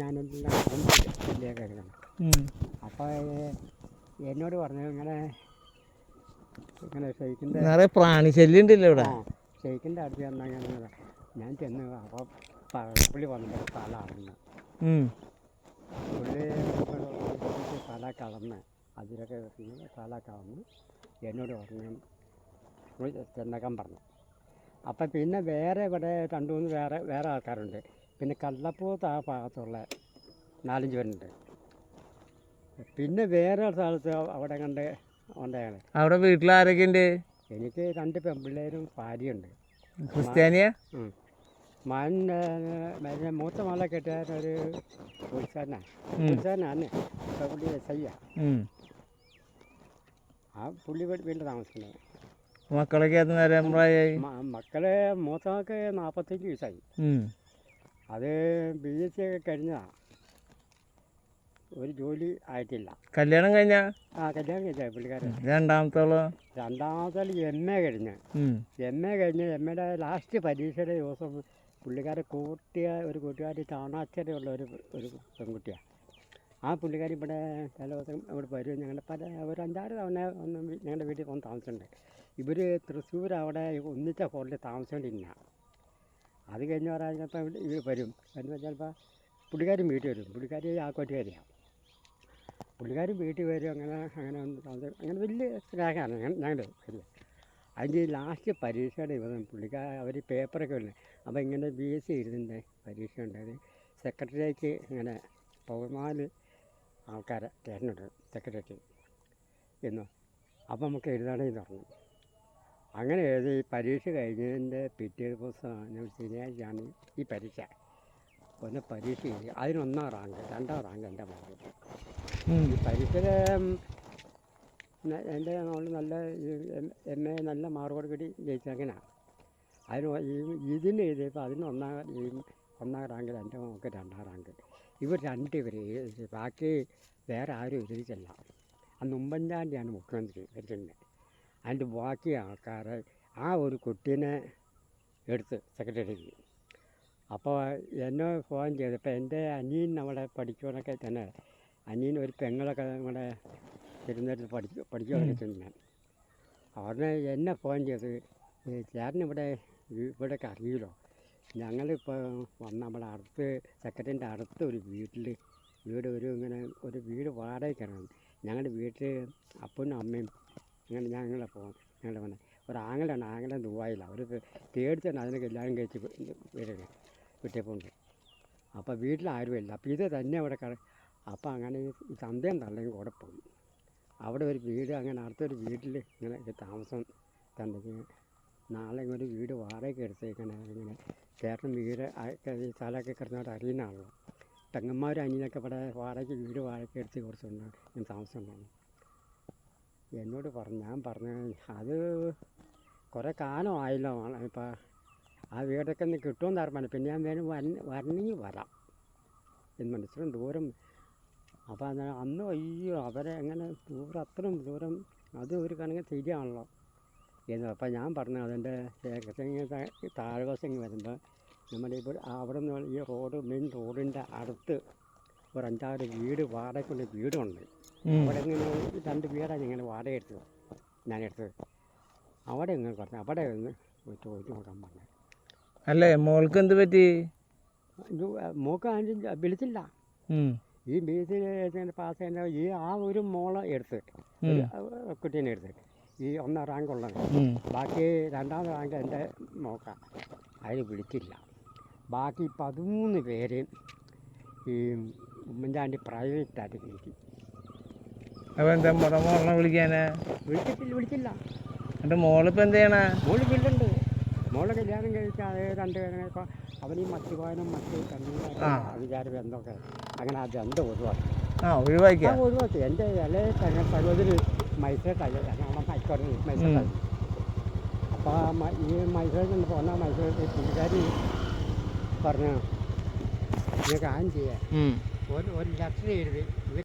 ഞാനെല്ലാം. അപ്പോൾ എന്നോട് പറഞ്ഞു ഇങ്ങനെ ഇങ്ങനെ ഷെയ്ക്കിന്റെ നിറയെ പ്രാണി ശല്യം ഉണ്ടല്ലോ ഇവിടെ. ഷെയ്ക്കിന്റെ അടുത്ത് ചെന്നാൽ ഞാൻ ഞാൻ ചെന്ന് അപ്പോൾ പുള്ളി വന്നിട്ട് തല അളന്ന്. ഉം. പുള്ളി തല കളന്ന്. അതിലൊക്കെ തല കളന്ന് എന്നോട് പറഞ്ഞു ചെന്നേക്കാൻ പറഞ്ഞു. അപ്പം പിന്നെ വേറെ ഇവിടെ രണ്ട് മൂന്ന് വേറെ വേറെ ആൾക്കാരുണ്ട്. പിന്നെ കള്ളപ്പൂത്ത് ആ ഭാഗത്തുള്ള നാലഞ്ച് പേരുണ്ട്. പിന്നെ വേറെ ഒരു സ്ഥലത്ത് അവിടെ കണ്ട് ഉണ്ടായാണ് അവിടെ വീട്ടിൽ ആരൊക്കെ ഉണ്ട് എനിക്ക് രണ്ട് പെൺപിള്ളേരും ഭാര്യയുണ്ട്. ക്രിസ്ത്യാനിയാ. മകൻ മറ്റേ മൂത്ത മകളെ കെട്ടിയാൻ ഒരു. പോലീസുകാരനാണ് ഇപ്പം പുള്ളി എസ് ആ പുള്ളി വീട് വീട്ടിൽ താമസിക്കുന്നത് മക്കളൊക്കെ അത് നേരം പ്രായമായി? മക്കളെ മൂത്തമാക്കെ നാൽപ്പത്തഞ്ച് വയസ്സായി. അത് ബി എസ് സി ഒക്കെ കഴിഞ്ഞതാണ് ഒരു ജോലി ആയിട്ടില്ല. കല്യാണം കഴിഞ്ഞ? ആ കല്യാണം കഴിഞ്ഞ പുള്ളിക്കാരൻ. രണ്ടാമത്തോളോ? രണ്ടാമത്തെ എം എ കഴിഞ്ഞ്. എം എ കഴിഞ്ഞ് എം എയുടെ ലാസ്റ്റ് പരീക്ഷയുടെ ദിവസം പുള്ളിക്കാരെ കൂട്ടിയ ഒരു കൂട്ടുകാരി ചാണാച്ചരയുള്ള ഒരു ഒരു പെൺകുട്ടിയാണ് ആ പുള്ളിക്കാരി ഇവിടെ പല ദിവസം ഇവിടെ വരും ഞങ്ങളുടെ പല ഒരു അഞ്ചാറ് തവണ ഒന്ന് ഞങ്ങളുടെ വീട്ടിൽ പോകുന്ന താമസമുണ്ട് ഇവർ തൃശ്ശൂർ അവിടെ ഒന്നിച്ച ഹോട്ടലിൽ താമസിച്ചുകൊണ്ടിരുന്ന അത് കഴിഞ്ഞ് ഇവിടെ ഇവർ വരും. എന്ന് ചിലപ്പോൾ പുള്ളിക്കാരും വീട്ടിൽ വരും. പുള്ളിക്കാരി ആക്കോട്ടുകാരിയാണ് പുള്ളിക്കാരും വീട്ടിൽ വരും അങ്ങനെ അങ്ങനെ അങ്ങനെ വലിയ സ്നേഹമാണ് ഞങ്ങളുടെ വലിയ അതിന്റെ ലാസ്റ്റ് പരീക്ഷയുടെ ഇവിടെ പുള്ളിക്കാർ അവർ പേപ്പറൊക്കെ ഉണ്ട് അപ്പോൾ ഇങ്ങനെ ബി എസ് സി എഴുതുന്ന പരീക്ഷ ഉണ്ട് അത് സെക്രട്ടറിയേക്ക് ഇങ്ങനെ പൗർമാൽ ആൾക്കാരെ തിരഞ്ഞെടുത്തു സെക്രട്ടറിക്ക് എന്നു. അപ്പോൾ നമുക്ക് എഴുതണമെന്ന് പറഞ്ഞു അങ്ങനെ എഴുതി പരീക്ഷ കഴിഞ്ഞതിന്റെ പിറ്റേ ദിവസമാണ് ശനിയാഴ്ചയാണ് ഈ പരീക്ഷ. ഒന്ന് പരീക്ഷ എഴുതി അതിനൊന്നാം റാങ്ക് രണ്ടാം റാങ്ക് എന്റെ മകൾക്ക് ഈ പരീക്ഷയിലെ എന്റെ മോൾ നല്ല എം എ നല്ല മാർക്കോട് കൂടി ജയിച്ചങ്ങനെയാണ് അതിന് ഈ ഇതിന് എഴുതിയപ്പോൾ അതിന് ഒന്നാം ഈ ഒന്നാം റാങ്കിൽ എന്റെ മോൾക്ക് രണ്ടാം റാങ്ക്. ഇവർ രണ്ട് ഇവർ ബാക്കി വേറെ ആരും എഴുതിയിട്ടില്ല. അന്ന് ഉമ്മൻചാണ്ടിയാണ് മുഖ്യമന്ത്രി ഭരിക്കുന്നത് അതിന്റെ ബാക്കി ആൾക്കാരെ ആ ഒരു കുട്ടീനെ എടുത്ത് സെക്രട്ടറിക്ക് അപ്പോൾ എന്നെ ഫോൺ ചെയ്തപ്പോൾ എന്റെ അനിയൻ അവിടെ പഠിക്കുവാനൊക്കെ തന്നെ അനിയൻ ഒരു പെങ്ങളൊക്കെ നമ്മുടെ തിരുവനന്തപുരത്ത് പഠിച്ചു പഠിക്കുവാനൊക്കെ തന്നെ അവിടെ എന്നെ ഫോൺ ചെയ്ത് ചേട്ടനിവിടെ ഇവിടെ ഇവിടെയൊക്കെ അറിയുമല്ലോ ഞങ്ങളിപ്പോൾ വന്ന നമ്മുടെ അടുത്ത് സെക്രട്ടറിന്റെ അടുത്ത് ഒരു വീട്ടിൽ വീട് ഒരു ഇങ്ങനെ ഒരു വീട് വാടകയ്ക്കാണ്. ഞങ്ങളുടെ വീട്ടിൽ അപ്പനും അമ്മയും അങ്ങനെ ഞങ്ങളെ പോകും ഞങ്ങളുടെ വന്നെ. ഒരു ആങ്ങളാണ് ആങ്ങളെ ദുബായിലാണ് ഒരു പേടിച്ചാണ് അതിനൊക്കെ എല്ലാവരും കഴിച്ച് വീട്ടിൽ പോകുന്നത് അപ്പോൾ വീട്ടിൽ ഇല്ല. അപ്പോൾ ഇത് തന്നെ അവിടെ കട അപ്പോൾ അങ്ങനെ ഈ ചന്തയും തള്ളയും കൂടെ പോയി. അവിടെ ഒരു വീട് അങ്ങനെ അടുത്തൊരു വീട്ടിൽ ഇങ്ങനെ താമസം തന്നെങ്കിൽ നാളെ ഒരു വീട് വാടകയ്ക്ക് എടുത്തേക്കാണ്. ഇങ്ങനെ ചേട്ടൻ വീട് സ്ഥലമൊക്കെ കിടന്നോട്ട് അറിയുന്ന ആളുകൾ തെങ്ങന്മാരും അനിയനൊക്കെ ഇവിടെ വാടകയ്ക്ക് വീട് വാടകയ്ക്ക് എടുത്ത് കുറച്ചുണ്ട് ഞാൻ താമസമുണ്ടാണ് എന്നോട് പറഞ്ഞു ഞാൻ പറഞ്ഞു അത് കുറേ കാലമായല്ലോ ഇപ്പം ആ വീടൊക്കെ ഒന്ന് കിട്ടുമെന്ന് അറിയാൻ പിന്നെ ഞാൻ വേണം വര വരണമെങ്കിൽ വരാം. എന്ന് മനസ്സിലും ദൂരം. അപ്പോൾ അന്നേരം അന്ന് അയ്യോ അവരെ എങ്ങനെ ദൂരം അത്രയും ദൂരം അത് ഒരു കണക്ക് ശരിയാണല്ലോ. എന്ന് അപ്പോൾ ഞാൻ പറഞ്ഞു അതിന്റെ താഴ്വശം ഇങ്ങ് വരുമ്പോൾ നമ്മുടെ ഇപ്പോൾ അവിടെ നിന്ന് ഈ റോഡ് മെയിൻ റോഡിന്റെ അടുത്ത് ഒരു അഞ്ചാറ് വീട് വാടകയ്ക്കുള്ള വീടുണ്ട്. അവിടെ ഇങ്ങനെ രണ്ട് വീടാണ് ഇങ്ങനെ വാടക എടുത്തത് ഞാൻ എടുത്തത് അവിടെ ഇങ്ങനെ പറഞ്ഞു അവിടെ പോയി ചോദിച്ചു നോക്കാൻ പറഞ്ഞു. അല്ലേ മോൾക്ക് എന്ത് പറ്റി? മോൾക്ക് വിളിച്ചില്ല. ഈ ബി എസ് സി പാസ് ചെയ്യുന്ന ഈ ആ ഒരു മോളെ എടുത്ത് കുട്ടീനെ എടുത്ത് ഈ ഒന്നാം റാങ്ക് ഉള്ളത്. ബാക്കി രണ്ടാം റാങ്ക് എന്റെ മോക്ക. അതിന് വിളിച്ചില്ല. ബാക്കി പതിമൂന്ന് പേര് ഈ ഉമ്മൻചാണ്ടി പ്രൈവറ്റായിട്ട് വിളിക്കും. അപ്പൊ എന്താ മുറ മോളെ വിളിക്കാനാ? വിളിച്ചിട്ടില്ല വിളിച്ചില്ല. എന്റെ മോളിപ്പോ എന്ത് ചെയ്യണ? മോൾ വീട്ടിലുണ്ട്. മോളെ കല്യാണം കഴിച്ച അതേ രണ്ടുപേരും ഇപ്പോൾ അവൻ ഈ മദ്യപാനം മറ്റ് ആ. വിചാര ബന്ധമൊക്കെ അങ്ങനെ ആ ബന്ധം ഒഴിവാക്കി. ആ ആ ഒഴിവാക്കിയ ഒഴിവാക്കി. എന്റെ ഇല സഹോദരി മൈസൂരിട്ടായി ഞങ്ങളുടെ ഹൈക്കോടതി മൈസൂരിട്ടായി അപ്പോൾ ആ ഈ മൈസൂരിൽ നിന്ന് പോന്ന മൈസൂരിൽ പുള്ളിക്കാരി പറഞ്ഞു നിങ്ങൾക്ക് ആദ്യം ചെയ്യാം ഒരു ഒരു ലെറ്റർ എഴുതി